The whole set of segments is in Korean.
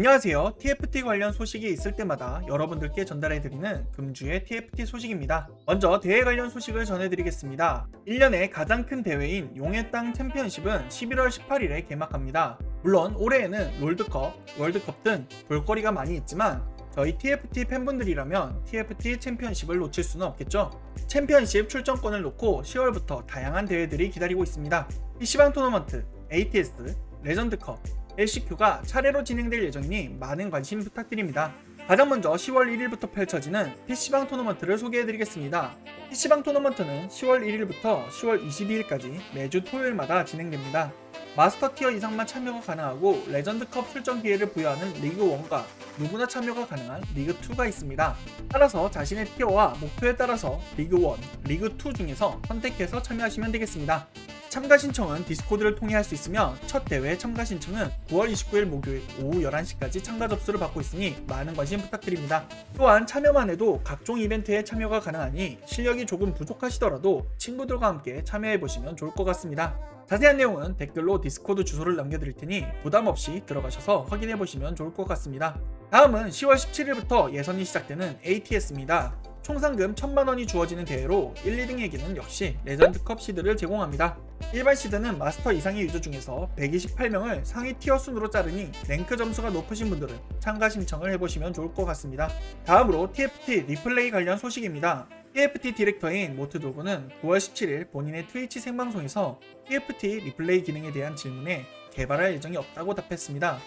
안녕하세요. TFT 관련 소식이 있을 때마다 여러분들께 전달해드리는 금주의 TFT 소식입니다. 먼저 대회 관련 소식을 전해드리겠습니다. 1년의 가장 큰 대회인 용의 땅 챔피언십은 11월 18일에 개막합니다. 물론 올해에는 롤드컵, 월드컵 등 볼거리가 많이 있지만 저희 TFT 팬분들이라면 TFT 챔피언십을 놓칠 수는 없겠죠. 챔피언십 출전권을 놓고 10월부터 다양한 대회들이 기다리고 있습니다. PC방 토너먼트, ATS, 레전드컵, LCQ가 차례로 진행될 예정이니 많은 관심 부탁드립니다. 가장 먼저 10월 1일부터 펼쳐지는 PC방 토너먼트를 소개해드리겠습니다. PC방 토너먼트는 10월 1일부터 10월 22일까지 매주 토요일마다 진행됩니다. 마스터 티어 이상만 참여가 가능하고 레전드컵 출전 기회를 부여하는 리그 1과 누구나 참여가 가능한 리그 2가 있습니다. 따라서 자신의 티어와 목표에 따라서 리그 1, 리그 2 중에서 선택해서 참여하시면 되겠습니다. 참가 신청은 디스코드를 통해 할 수 있으며 첫 대회 참가 신청은 9월 29일 목요일 오후 11시까지 참가 접수를 받고 있으니 많은 관심 부탁드립니다. 또한 참여만 해도 각종 이벤트에 참여가 가능하니 실력이 조금 부족하시더라도 친구들과 함께 참여해 보시면 좋을 것 같습니다. 자세한 내용은 댓글로 디스코드 주소를 남겨드릴 테니 부담 없이 들어가셔서 확인해 보시면 좋을 것 같습니다. 다음은 10월 17일부터 예선이 시작되는 ATS입니다. 총 상금 1000만 원이 주어지는 대회로 1, 2등에게는 역시 레전드컵 시드를 제공합니다. 일반 시드는 마스터 이상의 유저 중에서 128명을 상위 티어 순으로 자르니 랭크 점수가 높으신 분들은 참가 신청을 해보시면 좋을 것 같습니다. 다음으로 TFT 리플레이 관련 소식입니다. TFT 디렉터인 모트도그는 9월 17일 본인의 트위치 생방송에서 TFT 리플레이 기능에 대한 질문에 개발할 예정이 없다고 답했습니다.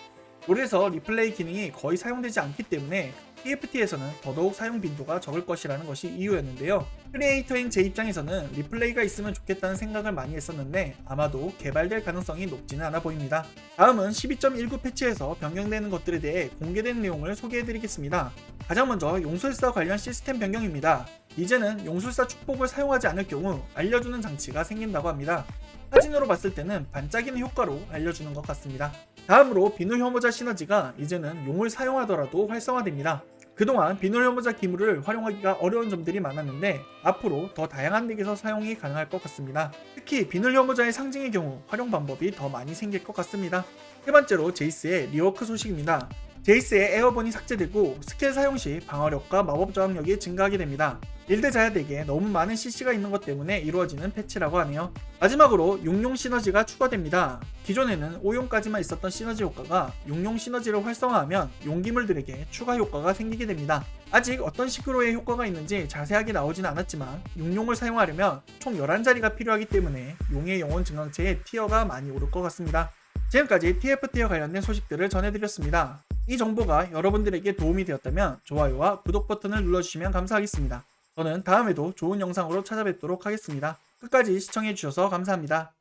올해서 리플레이 기능이 거의 사용되지 않기 때문에 TFT에서는 더더욱 사용 빈도가 적을 것이라는 것이 이유였는데요. 크리에이터인 제 입장에서는 리플레이가 있으면 좋겠다는 생각을 많이 했었는데 아마도 개발될 가능성이 높지는 않아 보입니다. 다음은 12.19 패치에서 변경되는 것들에 대해 공개된 내용을 소개해드리겠습니다. 가장 먼저 용술사 관련 시스템 변경입니다. 이제는 용술사 축복을 사용하지 않을 경우 알려주는 장치가 생긴다고 합니다. 사진으로 봤을 때는 반짝이는 효과로 알려주는 것 같습니다. 다음으로 비누 혐오자 시너지가 이제는 용을 사용하더라도 활성화됩니다. 그동안 비누 혐오자 기물을 활용하기가 어려운 점들이 많았는데 앞으로 더 다양한 덱에서 사용이 가능할 것 같습니다. 특히 비누 혐오자의 상징의 경우 활용 방법이 더 많이 생길 것 같습니다. 세 번째로 제이스의 리워크 소식입니다. 제이스의 에어본이 삭제되고 스킬 사용 시 방어력과 마법 저항력이 증가하게 됩니다. 일드 자야덱에 너무 많은 CC가 있는 것 때문에 이루어지는 패치라고 하네요. 마지막으로 용용 시너지가 추가됩니다. 기존에는 5용까지만 있었던 시너지 효과가 용용 시너지를 활성화하면 용기물들에게 추가 효과가 생기게 됩니다. 아직 어떤 식으로의 효과가 있는지 자세하게 나오진 않았지만 용용을 사용하려면 총 11자리가 필요하기 때문에 용의 영혼 증강체의 티어가 많이 오를 것 같습니다. 지금까지 TFT와 관련된 소식들을 전해드렸습니다. 이 정보가 여러분들에게 도움이 되었다면 좋아요와 구독 버튼을 눌러주시면 감사하겠습니다. 저는 다음에도 좋은 영상으로 찾아뵙도록 하겠습니다. 끝까지 시청해주셔서 감사합니다.